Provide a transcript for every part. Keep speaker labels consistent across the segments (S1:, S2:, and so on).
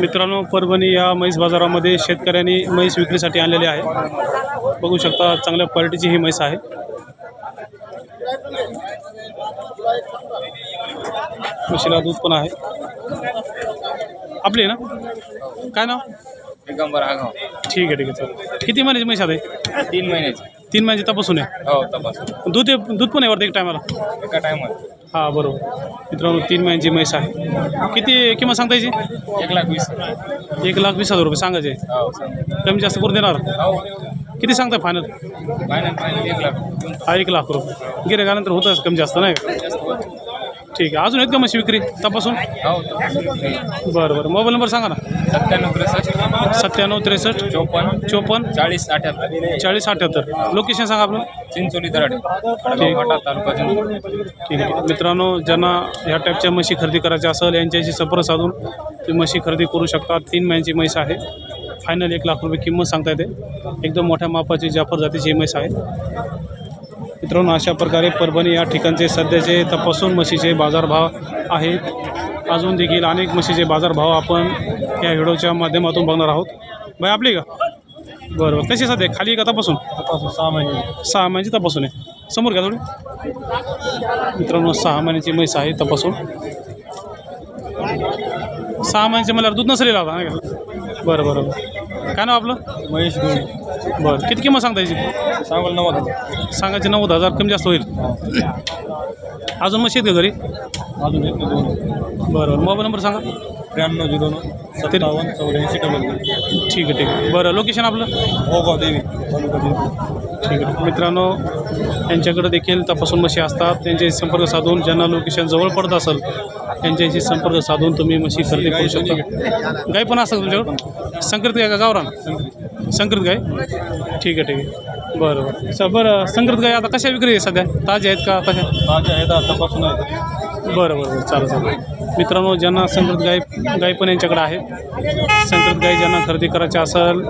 S1: मित्रांनो परभणी या म्हैस बाजारामध्ये शेतकऱ्यांनी म्हैस विक्रीसाठी आणलेली आहे. बघू शकता चांगल्या क्वालिटीची ही म्हैस आहे. म्हशीला दूध पण आहे. आपली आहे ना? काय नाव?
S2: दिगंबर आगाव
S1: ठीक आहे ठीक आहे. चालेल. किती महिन्याची म्हैस आहे?
S2: तीन महिन्याचे.
S1: तीन महिन्याची तपासून आहे.
S2: हो तपास
S1: दूध दूध पण आहे वरती एक टायमाला?
S2: एका टायमात
S1: हां बरोबर. मित्रांनो तीन महिन्याची म्हैस आहे. किती किंमत सांगता याची
S2: एक लाख वीस
S1: एक लाख वीस हजार रुपये सांगायचे.
S2: हो
S1: कमी जास्त करून देणार?
S2: हो.
S1: किती सांगता फायनल
S2: फायनल फायनल एक लाख.
S1: हा एक लाख रुपये. गिरे आल्यानंतर होतच कमी जास्त नाही. ठीक आहे. अजून आहेत का म्हशी विक्री तपासून?
S2: हो तपास
S1: बरं बरं. मोबाईल नंबर सांगा ना.
S2: सत्त्याण्णव त्रेसष्ट.
S1: सत्त्याण्णव त्रेसष्ट.
S2: चोपन्न.
S1: चोपन्न.
S2: चाळीस अठ्याहत्तर.
S1: चाळीस अठ्ठ्याहत्तर लोकेशन सांगा आपलं.
S2: चिंचोली फाटा तालुका
S1: ठीक आहे. मित्रांनो ज्यांना ह्या टाईपच्या म्हशी खरेदी करायच्या असेल यांच्याशी संपर्क साधून तुम्ही म्हशी खरेदी करू शकता. तीन महिन्याची म्हैस आहे. फायनल एक लाख रुपये किंमत सांगता येते. एकदम मोठ्या मापाची जाफर जातीची ही म्हैस आहे. मित्रांनो अशा प्रकारे परभणी या ठिकाणचे सध्याचे तपासून म्हशीचे बाजारभाव आहेत. अजून देखील अनेक म्हशीचे बाजारभाव आपण या व्हिडिओच्या माध्यमातून बघणार आहोत. बाय आपली का? बरं बरं. कशी सध्या? खाली का तपासून?
S2: सहा महिने.
S1: सहा महिन्याची तपासून आहे. समोर का थोडी. मित्रांनो सहा महिन्याची म्हैस आहे तपासून. सहा महिन्याचे मला दूध नसलेलं आता नाही का? बरं बरं बरं. काय नाव आपलं?
S2: महेश गुळे
S1: बरं. किती किंमत सांगता याची?
S2: सांगोल नव्वद
S1: सांगायचे नव्वद हजार कमी जास्त होईल. अजून आहेत का घरी?
S2: अजून एक दोन.
S1: बरं बरं. मोबाईल नंबर सांगा.
S2: त्र्याण्णव झिरो नऊ सत्तावन्न चौऱ्याऐंशी डबल
S1: ठीक आहे ठीक आहे. बरं लोकेशन आपलं?
S2: हो देवी तालुका जिंतूर
S1: ठीक आहे. मित्रांनो यांच्याकडे देखील तपासून म्हशी असतात. त्यांच्याशी संपर्क साधून ज्यांना लोकेशन जवळ पडत असेल त्यांच्याशी संपर्क साधून तुम्ही म्हशी खरेदी करू शकता. गाय पण असतात तुमच्याकडं? संकरित गाय का गावरान? संकरित गाय? ठीक आहे ठीक आहे. बरं बरं. स बरं संकरित गाय आता कशा विक्री आहे सध्या? ताज्या आहेत का कशा?
S2: ताज्या आहेत आता तपासून आहेत.
S1: बरं बरं बरं. चालेल चालेल. मित्रांनो ज्यांना संकरित गाय गाय पण यांच्याकडे आहे संकरित गाय ज्यांना खरेदी करायच्या असेल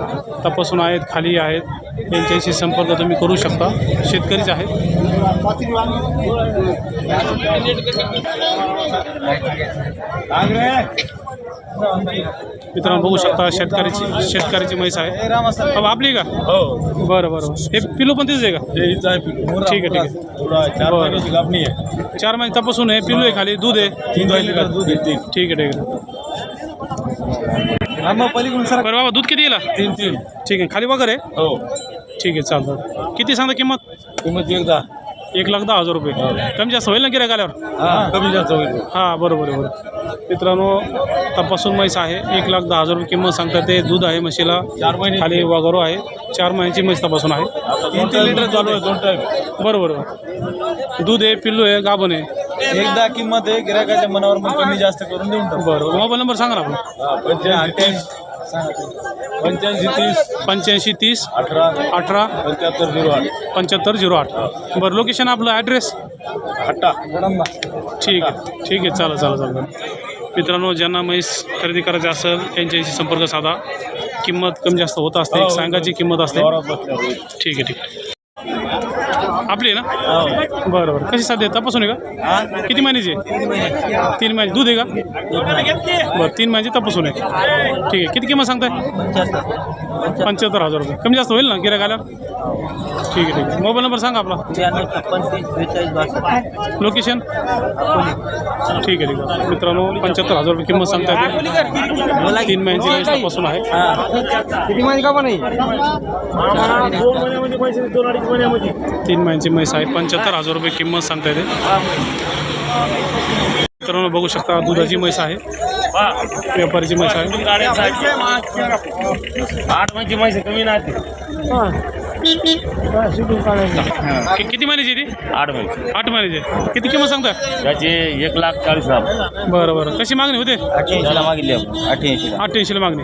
S1: तपासून आहेत खाली आहेत यांच्याशी संपर्क तुम्ही करू शकता. शेतकरीच आहेत. मित्रांनो बघू शकता शेतकऱ्याची शेतकऱ्याची म्हैस आहे. अब आपली का?
S2: हो.
S1: बरं बरं हे पिलू पण तेच आहे का?
S2: हिचं आहे पिलू.
S1: ठीक आहे, ठीक आहे.
S2: थोडा चार
S1: बरं.
S2: महिन्याची गाभणी आहे.
S1: चार महिने तपासून आहे पिलू आहे खाली दूध आहे.
S2: तीन लिटर दूध आहे तीन.
S1: ठीक आहे ठीक आहे.
S2: पलीकडून सर
S1: बरं बाबा दूध किती गेला?
S2: तीन तीन.
S1: ठीक आहे खाली वगैरे?
S2: हो.
S1: ठीक आहे चालतं. किती सांगता किंमत?
S2: किंमत एकदा.
S1: एक लाख दहा हजार रुपये. कमी जास्त होईल ना गिऱ्हाईक आल्यावर?
S2: हा कमी जास्त होईल.
S1: हां बरोबर आहे बरोबर मित्रांनो तपासून म्हैस आहे. एक लाख दहा हजार रुपये किंमत सांगतात ते. दूध आहे म्हशीला.
S2: चार महिने
S1: खाली वगैरे आहे. चार महिन्याची म्हैस तपासून आहे.
S2: तीन तीन लिटर चालू आहे दोन टाईम
S1: बरोबर बरोबर. दूध आहे पिल्लू आहे गाभण आहे.
S2: एकदा किंमत आहे गिरायकाच्या मनावर मग कमी जास्त करून देऊन टाकू.
S1: बरोबर. मोबाईल नंबर सांगा ना आपण.
S2: पंच्याऐंशी पंच्याऐंशी तीस
S1: पंच्याऐंशी तीस
S2: अठरा
S1: अठरा
S2: पंच्याहत्तर झिरो आठ.
S1: पंच्याहत्तर झिरो आठ. बरं लोकेशन आपलं ॲड्रेस
S2: हट्टा.
S1: ठीक आहे ठीक आहे चालेल चालेल चालेल. मित्रांनो ज्यांना म्हैस खरेदी करायची असेल त्यांच्याशी संपर्क साधा. किंमत कमी जास्त होत असते एक सांगायची किंमत असते. ठीक आहे ठीक आहे. आपली आहे ना? बरं बरं. कशी सध्या तपासून आहे का? किती महिन्याची आहे? तीन महिने. दूध आहे का? बरं तीन महिन्याची तपासून आहे. ठीक आहे. किती किंमत सांगताय? पंच्याहत्तर हजार रुपये. कमी जास्त होईल ना गिऱ्हाईक आल्यावर? ठीक आहे ठीक आहे. मोबाईल नंबर सांगा आपला. लोकेशन? ठीक आहे ठीक आहे. मित्रांनो पंच्याहत्तर हजार रुपये किंमत सांगता येते तीन महिन्याची तपासून आहे.
S2: किती महिने का पण नाही
S1: तीन महिन्याची म्हैस आहे. पंच्याहत्तर हजार रुपये किंमत सांगता येते. मित्रांनो बघू शकता दुधाची म्हैस आहे. व्यापारीची म्हैस आहे.
S2: आठ म्हणजे माहिती कमी नाही
S1: किती महिन्याची आहे ती?
S2: आठ महिने
S1: आठ महिन्याची किती किंमत सांगता
S2: त्याचे एक लाख चाळीस हजार.
S1: बरं बरं. कशी मागणी होते?
S2: अठ्ठ्याऐंशीला मागितले अठ्ठ्याऐंशी
S1: अठ्ठ्याऐंशीला मागणी.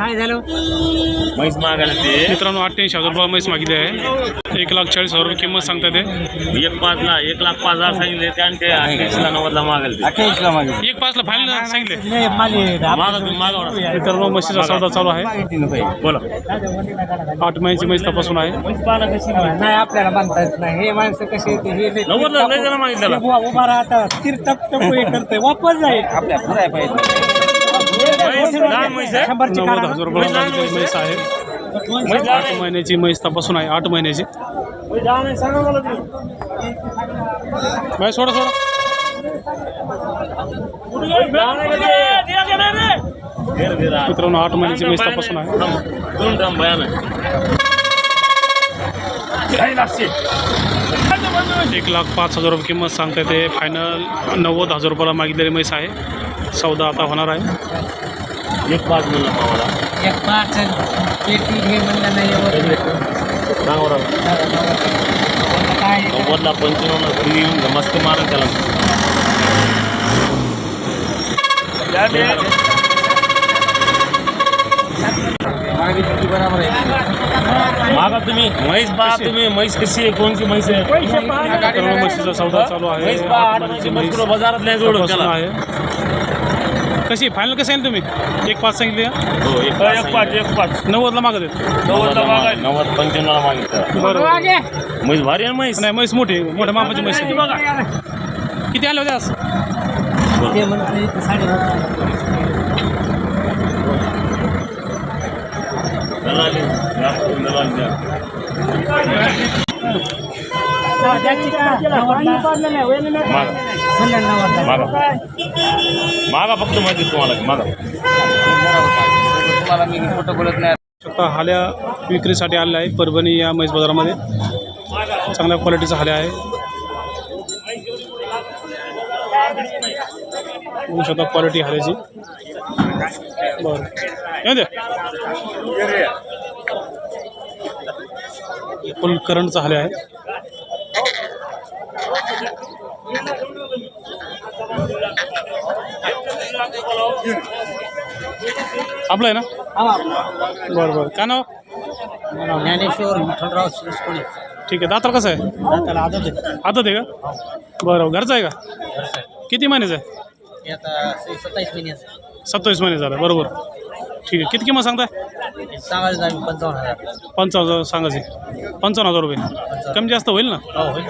S2: म्हैस मागायला ते.
S1: मित्रांनो अठ्ठ्याऐंशी हजार रुपये म्हैस मागितली आहे. एक लाख चाळीस हजार रुपये किंमत सांगता येते
S2: एक पाचला एक लाख पाच हजार सांगितले ते आणि ते अठ्ठ्याऐंशीला नव्वदला मागायला ते. अठ्ठ्याऐंशीला मागितले
S1: एक पाचला फायनल सांगितले.
S2: मागा तुम्ही मागा
S1: मित्रांनो म्हशीचा सौदा चालू आहे.
S2: बोला.
S1: आठ महिन्याची म्हैस तपासून आहे.
S3: नाही आपल्याला बांधता येत नाही. हे माणसं कशी येते हे लई-
S2: नव्वदला लय जण मागितलं
S3: उभा उभा राहतात स्थिर टप टप हे करते वापस जाईल
S2: आपल्या पुराय पाहिजे. लहान म्हैस आहे.
S3: शंभरची
S1: नव्वद
S3: काढा.
S1: हजार म्हैस आहे. आठ महिन्याची म्हैस तपासून आहे आठ महिन्याची. बाय सोडा सोडा. मित्रांनो आठ महिन्याची म्हैस तपासून आहे. एक लाख पाच हजार रुपये किंमत सांगता येते. फायनल नव्वद हजार रुपयाला मागितलेली म्हैस आहे. सौदा आता होणार आहे.
S2: एक पाच म्हणलं मामाला
S3: एक पाच एक तीन हे म्हणलं नाही काय
S2: नव्वदला पंच्याण्णवला घरी येऊन मस्त मारा त्याला.
S3: बरोबर आहे
S2: मागा तुम्ही. म्हैस पहा तुम्ही. म्हैस कशी आहे? कोणची म्हैस आहे?
S1: म्हशीचा सौदा चालू आहे.
S2: म्हैस पहा.
S1: आठ म्हैस.
S2: बाजारात नाही जोडून त्याला.
S1: आहे. कशी? फायनल कसं आहे तुम्ही? एक पाच सांगितली. का
S2: हो एक पाच एक पाच एक पाच.
S1: नव्वदला मागत आहेत.
S2: नव्वदला मागाय नव्वद पंच्याण्णवला मागितलं.
S1: बरोबर.
S2: म्हैस भारी आहे ना म्हैस?
S1: नाही म्हैस मोठी मोठ्या मापाची म्हैस आहे. किती आले होते आज?
S2: दलाली जास्त दलाली द्या. मागा
S3: म्हणलं नव्वद
S2: मागा. मागा फक्त माहिती तुम्हाला मागा.
S3: तुम्हाला मी खोटं बोलत नाही.
S1: शकता हाल्या विक्रीसाठी आलेल्या आहे परभणी या म्हैस बाजारामध्ये. चांगल्या क्वालिटीचा हाल्या आहे. बघू शकता क्वालिटी हाल्याची. बरं. येऊ द्या. फुल करंटचा हाल्या आहे. आपलं आहे ना? बरं बरं. काय नाव?
S3: ज्ञानेश्वर विठ्ठलराव शिरसकोळे
S1: ठीक आहे. दातार कसं आहे?
S3: त्याला आदत आहे.
S1: आता आहे का? बरं घरचं आहे का? किती महिन्याचं आहे?
S3: आता सत्तावीस महिन्याचं
S1: सत्तावीस महिने झालं. बरोबर. ठीक आहे. किती किंमत सांगताय?
S3: सांगायचं आम्ही पंचावन्न हजार.
S1: पंचावन्न हजार सांगायचे. पंचावन्न हजार रुपये. कमी जास्त होईल ना?
S3: हो होईल.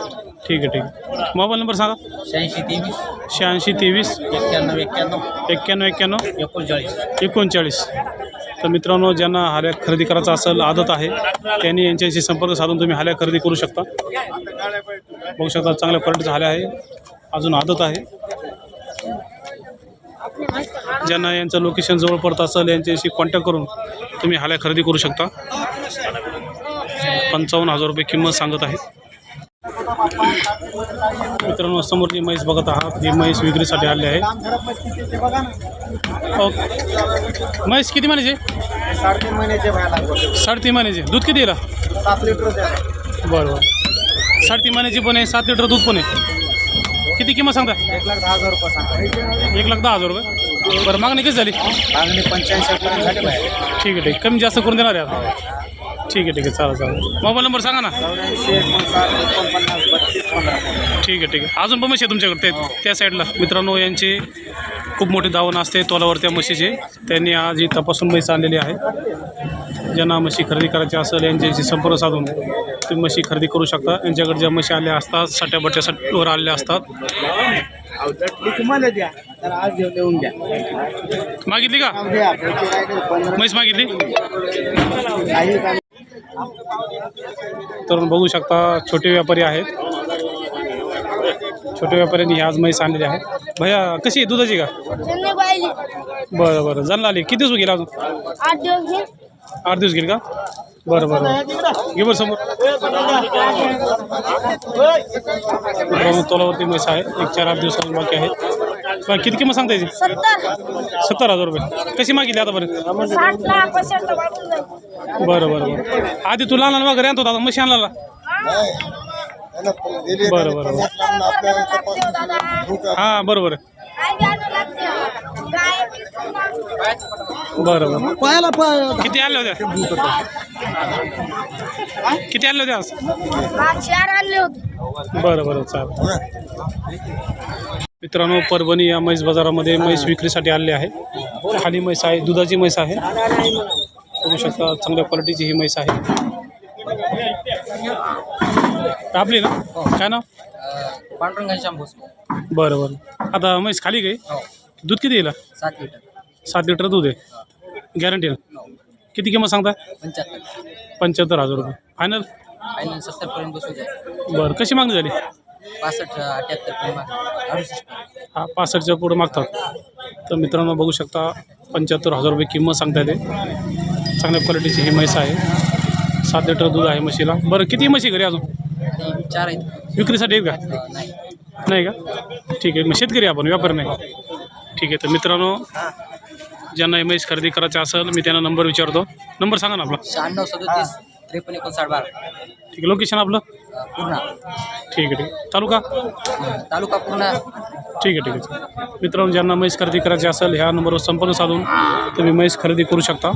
S1: ठीक आहे ठीक आहे. मोबाईल नंबर सांगा.
S3: शहाऐंशी तेवीस.
S1: शहाऐंशी तेवीस.
S3: एक्क्याण्णव एक्क्याण्णव.
S1: एक्क्याण्णव एक्क्याण्णव.
S3: एकोणचाळीस.
S1: एकोणचाळीस. तर मित्रांनो ज्यांना हाल्या खरेदी करायचा असेल आदत आहे त्यांनी यांच्याशी संपर्क साधून तुम्ही हाल्या खरेदी करू शकता. बघू शकता चांगल्या क्वालिटीचा हाल्या आहे. अजून आदत आहे. ज्यांना यांचं लोकेशन जवळ पडत असेल यांच्याशी कॉन्टॅक्ट करून तुम्ही हाल्या खरेदी करू शकता. पंचावन्न हजार रुपये किंमत सांगत आहे. मित्रांनो समोर जी म्हैस बघत आहात ही म्हैस विक्रीसाठी आली आहे. ओके म्हैस किती महिन्याची
S3: साडेतीन महिन्याचे
S1: साडेतीन महिन्याची दूध किती येईल
S3: सात लिटर
S1: बरं बरं. साडेतीन महिन्याची पण आहे सात लिटर दूध पण आहे. किती किंमत सांगता
S3: एक लाख दहा हजार रुपये सांगा.
S1: एक लाख दहा हजार रुपये? बरं मागणी किती झाली?
S3: मागणी पंच्याऐंशी पर्यंत झाली
S1: ठीक आहे ठीक आहे. कमी जास्त करून देणार आहे आता. ठीक आहे ठीक आहे. चालेल चालेल. मोबाईल नंबर सांगा ना.
S3: चौऱ्याऐंशी एकोणसाठ एकोणपन्नास बत्तीस पंधरा.
S1: ठीक आहे ठीक आहे. अजून पण म्हशी आहे तुमच्याकडे? ते त्या साईडला मित्रांनो यांची खूप मोठी दावण असते तोलावर त्या म्हशीची त्यांनी आज ही तपासून म्हैस आणलेली आहे. ज्यांना म्हशी खरेदी करायची असेल यांच्याशी संपर्क साधून तुम्ही म्हशी खरेदी करू शकता. यांच्याकडे ज्या म्हशी आल्या असतात सट्या बट्ट्यावर आलेल्या असतात. मागितली का? म्हैस मागितली? तर बघू शकता छोटे व्यापारी आहेत. छोट्या व्यापाऱ्यांनी आज म्हैस आणलेली आहे. भैया कशी आहे? दुधाची का? बरं बरं. जाणला आली. किती दिवस गेला अजून?
S4: आठ दिवस
S1: गेले का? बरं बरं घे बरं समोर. मित्रांनो तोलावरती म्हैस आहे. एक चार आठ दिवस अजून बाकी आहेत बरं किती किंमत सांगता याची
S4: सत्तर.
S1: सत्तर हज़ार रुपये. कशी मागितली
S4: जाईल.
S1: बरं बरं बरं. आधी तू लहान वगैरे आणत आता म्हशी आणला बरं बरं बरं.
S4: दादा.
S1: हाँ बरोबर बरं बरं.
S3: पायाला पाय
S1: किती आणल्या होत्या? किती आणल्या होत्या
S4: चार आणले होते.
S1: बरं बरं चालेल. मित्रांनो परभणी या म्हैस बाजारामध्ये म्हैस विक्रीसाठी आलेली आहे. खाली म्हैस आहे दुधाची म्हैस आहे. बघू शकता चांगल्या क्वालिटीची ही म्हैस आहे. आपली ना? काय नाव?
S3: पांढरंग
S1: बरं बरं. आता म्हैस खाली गई
S3: हो.
S1: दूध किती येईल?
S3: सात लिटर.
S1: सात लिटर दूध आहे. गॅरंटी किती किंमत सांगताय
S3: पंच्याहत्तर.
S1: पंच्याहत्तर हजार रुपये. फायनल
S3: फायनल सत्तरपर्यंत बसू जाईल
S1: बरं कशी मागणी झाली?
S3: पासष्ट अडुसष्ट.
S1: हा पासष्टच्या पुढे मागतात. तर मित्रांनो बघू शकता पंच्याहत्तर हजार रुपये किंमत सांगता येते. चांगल्या क्वालिटीची ही म्हैस आहे. सात लिटर दूध आहे म्हशीला. बरं किती म्हशी घरी अजून?
S3: चार आहेत.
S1: विक्रीसाठी आहेत का?
S3: नाही.
S1: का? ठीक आहे. मग शेतकरी आपण व्यापार नाही. ठीक आहे. तर मित्रांनो ज्यांना एम एस खरेदी करायचं असेल मी त्यांना नंबर विचारतो. नंबर सांगा ना आपला.
S3: शहाण्णव सदोतीस त्रेपन्न एकोणसाठ बारा.
S1: ठीक आहे लोकेशन आपलं?
S3: पूर्णा.
S1: ठीक आहे ठीक आहे. तालुका?
S3: तालुका पूर्णा.
S1: ठीक आहे ठीक आहे. मित्रांनो ज्यांना म्हैस खरेदी करायची असेल ह्या नंबरवर संपर्क साधून तुम्ही म्हैस खरेदी करू शकता.